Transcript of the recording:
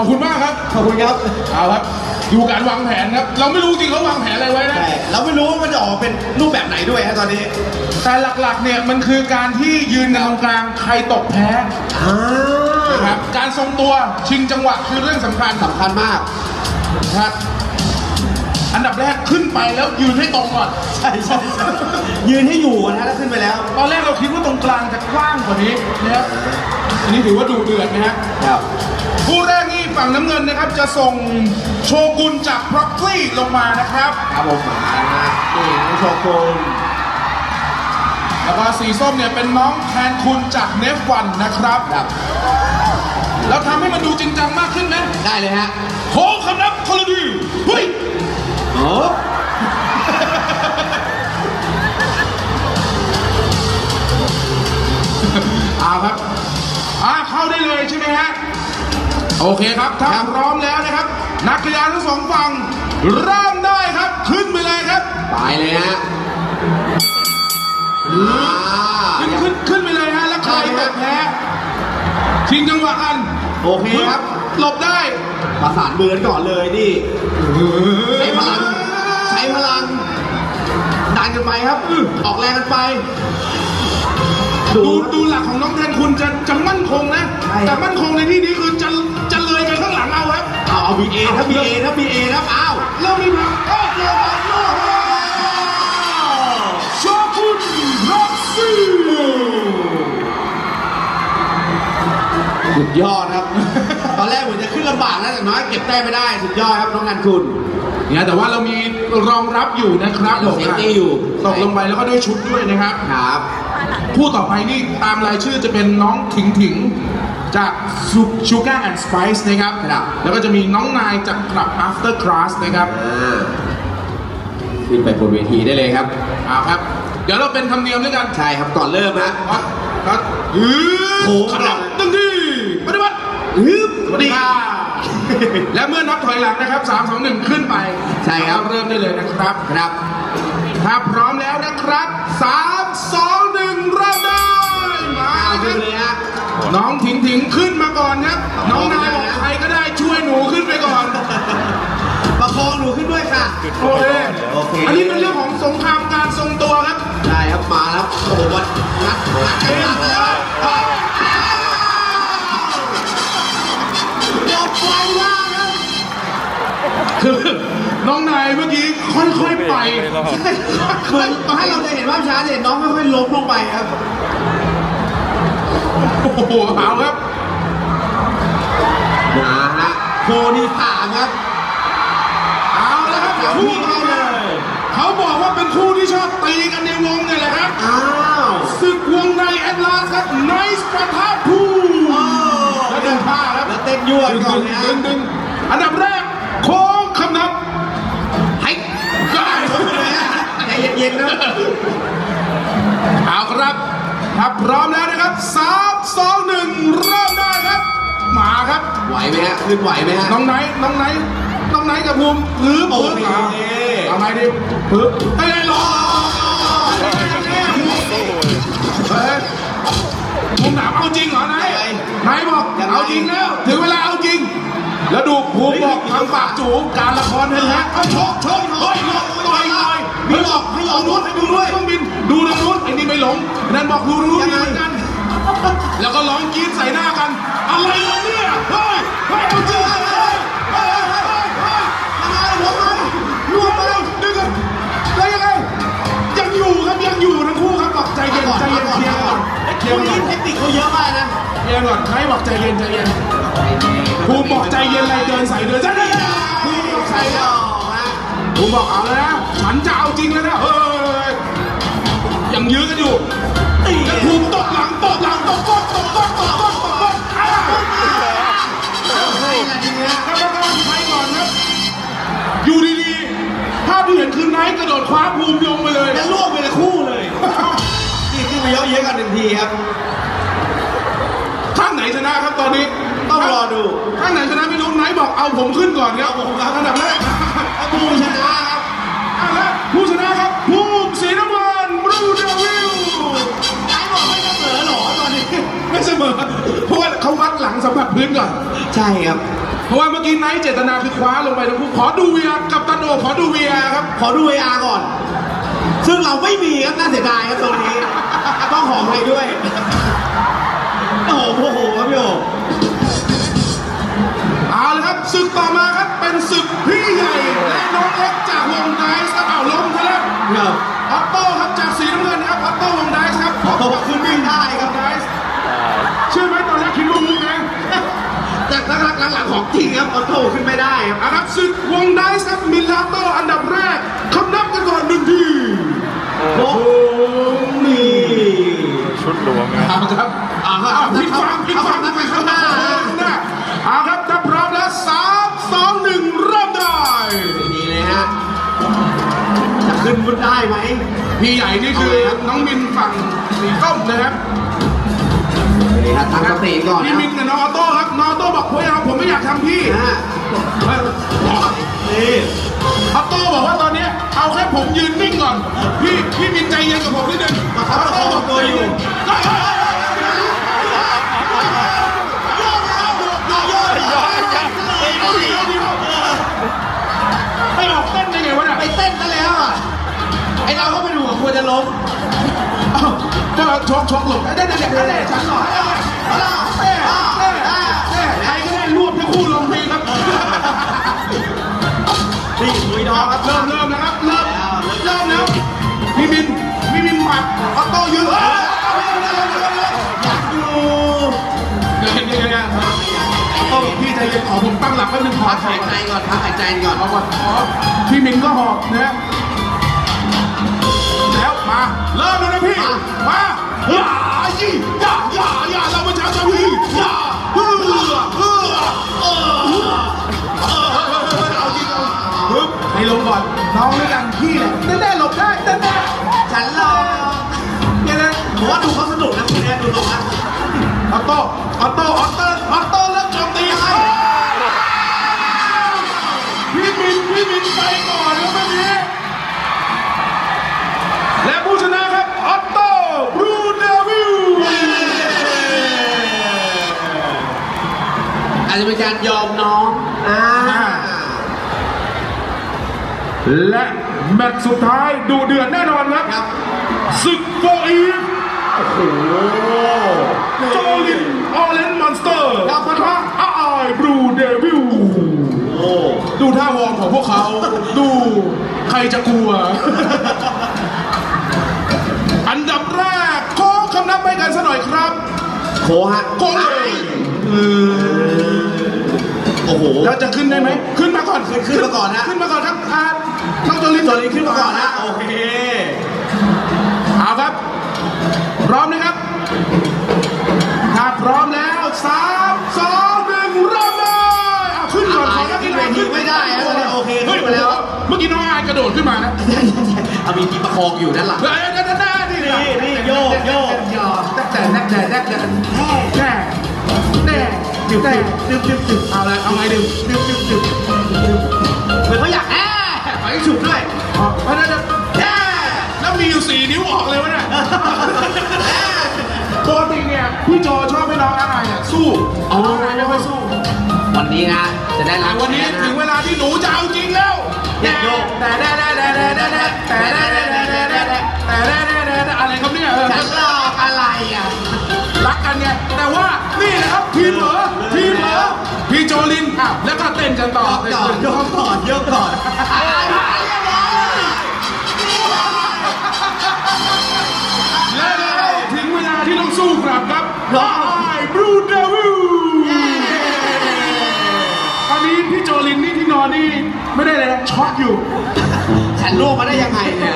อบคุณมากครับ ขอบคุณครับเอาครับอยู่การวางแผนครับ เราไม่รู้จริงเขาวางแผนอะไรไว้นะใช่เราไม่รู้ว่ามันจะออกมาเป็นรูปแบบไหนด้วยฮะตอนนี้ แต่หลักๆเนี่ยมันคือการที่ยืนกันตรงกลางใครตกแพ้อ่านะครับการทรงตัวชิงจังหวะคือเรื่องสำคัญสำคัญมากครับ อันดับแรกขึ้นไปแล้วยืนให้ตรงก่อน ใช่ใช่ใช่ยืนให้อยู่นะฮะแล้วขึ้นไปแล้ว ตอนแรกเราคิดว่าตรงกลางจะกว้างกว่านี้นะครับ อันนี้ถือว่าดูเดือดนะฮะ ครับ คู่แรกนี่ ฝั่งน้ำเงินนะครับ จะส่งโชกุนจากพร็อกซี่ลงมานะครับ ครับผมมาแล้วฮะนี่น้องโชกุนแล้วก็สีส้มเนี่ยเป็นน้องแทนคุณจากเนฟวันนะครับครับ แล้วทำให้มันดูจริงจังมากขึ้นนะได้เลยฮะโค้คำนับคอลดีเฮ้ยโอ้เอาครับอ่าเข้าได้เลยใช่ไหมฮะ โอเคครับ ถ้าพร้อมแล้วนะครับ นักกีฬาทั้งสองฝั่งเริ่มได้ครับ ขึ้นไปเลยครับ ไปเลยฮะอ่าขึ้นขึ้นขึ้นไปเลยฮะ แล้วใครตกแพ้ชิงจังหวะกัน โอเคครับ หลบได้ ประสานมือกันก่อนเลยนี่ ใช้พลัง ใช้พลัง ดันกันไปครับ ออกแรงกันไปดูดูดูหลักของน้องแทนคุณจะจะมั่นคงนะใช่ครับแต่มั่นคงในที่นี้คือ เอาเอาบีเอครับบีเอครับบีเอครับอ้าวเริ่มมีพลังโอ้โหโอ้โหโชกุนร็อกซี่สุดยอดครับ ตอนแรกเหมือนจะขึ้นลำบากนะแต่น้อยเก็บแต้มไม่ได้ สุดยอดครับน้องนันคุณเนี่ยแต่ว่าเรามีรองรับอยู่นะครับเรา safety อยู่ตกลงไปแล้วก็ด้วยชุดด้วยนะครับครับ ผู้ต่อไปนี่ตามรายชื่อจะเป็นน้องถิงถิง จาก Sugar and Spice นะครับ ครับ แล้วก็จะมีน้องนายจากคลับ After Class นะครับอ่าขึ้นไปบนเวทีได้เลยครับ เอาครับ เดี๋ยวเราเป็นธรรมเนียมด้วยกันใช่ครับก่อนเริ่มฮะ ครับครับยืดโค้งขนับตึงที่ปฏิบัติฮึบสวัสดีค่ะและเมื่อนับถอยหลังนะครับ 3 2 1 ขึ้นไปใช่ครับ เริ่มได้เลยนะครับ ครับ ถ้าพร้อมแล้วนะค ด้วยค่ะโอเคโอเค อันนี้เป็นเรื่องของสงครามการทรงตัวครับใช่ครับมาแล้วโอ้โหวัดงัดงัดกันงัดแล้วหมดไฟมากครับคือน้องนายเมื่อกี้ค่อยๆไปเหมือนถ้าเราจะเห็นภาพช้าจะเห็นน้องไม่ค่อยล้มลงไปครับ โอ้โหเอาครับมาฮะโคที่สามครับเอา เป็นคู่ที่ชอบตีกันในวงเนี่ยแหละครับอ้าวศึกวงในแอตลาสครับไนส์ประทะภูแล้วดึงผ้าครับแล้วเต้นยั่วดึงก่อนดึงนะดึงดึงอันดับแรกโค้งคำนับให้ได้ใจเย็นๆนะเอาครับถ้าพร้อมแล้วนะครับสามสองหนึ่งเริ่มได้ครับ มาครับไหวไหมฮะขึ้นไหวไหมฮะน้องไนท์น้องไนท์น้องไนท์กับภูมิพื้นโอเคเอาไงดีพื้นเฮ้ยรอเฮ้ยภูมิถามเอาจริงเหรอไนท์ไนท์บอกเอาจริงแล้ว ถึงเวลาเอาจริง แล้วดูภูมิบอกทางปากจูการละครนะฮะเอาชกชกเฮ้ยต่อยต่อยพี่บอกให้ลองนู้นให้ดูด้วยเครื่องบิน ดูทางนู้นไอ้นี่ไม่หลงนั่นบอกดูทางนู้นเหมือนกันแล้วก็ร้องกรี๊ดใส่หน้ากัน อะไรกันเนี่ยเฮ้ยเฮ้ยเอาจริงเฮ้ยเฮ้ยเฮ้ยเฮ้ย ใจเย็นใจเย็นเคลียร์ก่อนเคลียคู่ร์ก่อนี้นเทคนิคเขาเยอะมากนะเคลียร์ก่อนใครบอกใจเย็นใจเย็นภูมิบอกใจเย็นอะไรเดินใส่เดินใจเย็นภูมิบอกใส่ใช่แล้วฮะภูมิบอกเอาแล้วนะฉันจะเอาจริงแล้วนะเฮ้ยยังยื้อกันอยู่ตีแล้วภูมิตบหลังตบหลังตบก้นตบก้นตบก้นตบก้นอ้าวให้นะทีเนี้ยกรรมการใครก่อนครับอยู่ดีๆภาพที่เห็นคือไนท์กระโดดคว้าภูมิลงไปเลย เยอะเยอะกันหนึ่งทีครับ ข้างไหนชนะครับตอนนี้ต้องรอดู ข้างไหนชนะไม่รู้ไนท์บอกเอาผมขึ้นก่อนครับผมครับอันดับแรกผู้ชนะครับเอาละผู้ชนะครับภูมิสีน้ำเงินบรูเดวิลไอ้บอกไม่เสมอหรอตอนนี้ ไม่เสมอเพราะว่าเขาวัดหลังสัมผัสพื้นก่อน ใช่ครับเพราะว่าเมื่อกี้ไนท์เจตนาคือคว้าลงไปทั้งคู่ขอดูเวียกับตันโอขอดูเวียครับ ขอดู VR ก่อน ซึ่งเราไม่มีครับน่าเสียดายครับตรงนี้ ต้องขอไปด้วย โอ้โหโอ้โหครับพี่โอเอาเลยครับศึกต่อมาครับเป็นศึกพี่ใหญ่และน้องเล็กจากวงไนท์ครับเอาล้มซะแล้วครับออตโต้ครับจากสีน้ำเงินครับออตโต้วงไนท์ครับออโต้ขึ้นวิ่งได้ครับไนท์เชื่อไหมตอนแรกคิดว่ามุกเองแต่หลังๆหลังๆของจริงครับออโต้ขึ้นไม่ได้ครับอาครับศึกวงไนท์ครับมิลาโต้อันดับแรกคำนับกันก่อนหนึ่งที โอ้โหมีชุดหลวงนะ เอาครับอ่าครับเอาพลิกฟังพลิกฟังเอาฝั่งนั้นไปข้างหน้าข้างหน้าเอาครับถ้าพร้อมแล้วสามสองหนึ่งเริ่มได้ดีเลยฮะจะขึ้นมุดได้ไหมพี่ใหญ่นี่คือน้องมินฝั่งสีส้มนะครับนี่ครับตั้งสติก่อนพี่นะมินกับน้องออโต้ครับน้องออโต้บอกไม่เอาผมไม่อยากทำพี่ ฮะ เฮ้ยนี่ ออโต้บอกว่าตอนนี้เอาแค่ผมยืนนิ่งก่อน พี่พี่มินใจเย็นกับผมนิดนึงออโต้บอกตัวอยู่ไม่ออกเต้นได้ไงวะเนี่ยไปเต้นซะแล้วอะ ไอเราก็เป็นห่วงควรจะล้มอ้าวก็ชกชกหลบได้ได้ได้ได้ได้ฉันหรอเต้เต้เต้เต้ใครก็ได้รวบทั้งคู่ลง แป๊บนึงขอพักถ่าหายยใจก่อนพักหายใจก่อนเอาก่อนขอพี่มินก็หอบนะแล้วมาเริ่มแล้วนะพี่ มาอย่ายี่อย่าอย่าอย่าเรามาเช้าเช้าพี่อย่าเฮือเฮือเออเออเอาจริงเอาปึ๊บให้ลงก่อนน้องด้วยกันพี่แหละแน่ๆหลบได้แน่ๆฉันรอเนี่ยนะผมว่าดูเขาสนุกนะคุณแอนดูตรงนั้นออโต้ออโต้ออโต้ จจะเป็นการยอมน้องอ่าและแมตช์สุดท้ายดูเดือดแน่นอนครับครับศึกโฟอีฟโอ้โหโจลินออเรนมอนสเตอร์กับปะทะอาไอบรูเดวิลโอ้ดูท่าวอร์มของพวกเขา ดูใครจะกลัว อันดับแรกขอคำนับไปกันสักหน่อยครับ โคฮะโคเลย โอ้โหแล้วจะขึ้นได้ไหมขึ้นมาก่อนขึ้นมาก่อนนะขึ้นมาก่อนครับอ่าน้องโจลินจอนี้ขึ้นมาก่อนนะโอเคเอาครับพร้อมนะครับถ้าพร้อมแล้วสามสองหนึ่งเริ่มเลยเอาขึ้นก่อนขอนักกีฬาขึ้นไม่ได้นะตอนนี้โอเคขึ้เฮ้ยนไปแล้วเมื่อกี้น้องอายกระโดดขึ้นมานะเอามีกีประคองอยู่ด้านหลังเฮ้ยเดี๋ยวเดี๋ยวเดี๋ยวนี่นี่นี่โยกโยกแต่แต่แต่แต่แต่แต่ แต่แต่ดึบดึบดึบดึบเอาเลยเอาไงดึบดึบดึบดึบเหมือนเขาอยากแอบไปฉุบด้วยเอาเดี๋ยวเดี๋ยวแย่แล้วมีอยู่สี่นิ้วออกเลยวะเนี่ยปกติเนี่ยพี่โจชอบให้น้องอะไรอะสู้น้องอะไรไม่ค่อยสู้ วันนี้นะ จะได้แต่รับวันนี้ถึงเวลาที่หนูจะเอาจริงแล้วเนี่ยโยกแต่แต่แต่แต่แต่แต่แต่แต่แต่แต่แต่แต่แต่แต่อะไร กกันไงแต่ว่านี่นะครับทีมเหรอทีมเหรอพี่โจลินอะแล้วก็เต้นกันต่อโยกก่อนโยกก่อนโยกก่อนและแล้วถึงเวลาที่ต้องสู้กลับครับไอ้บรูเดวิลตอนนี้พี่โจลินนี่ที่นอนนี่ไม่ได้เลยนะช็อกอยู่ฉันล่วงมาได้ยังไงเนี่ย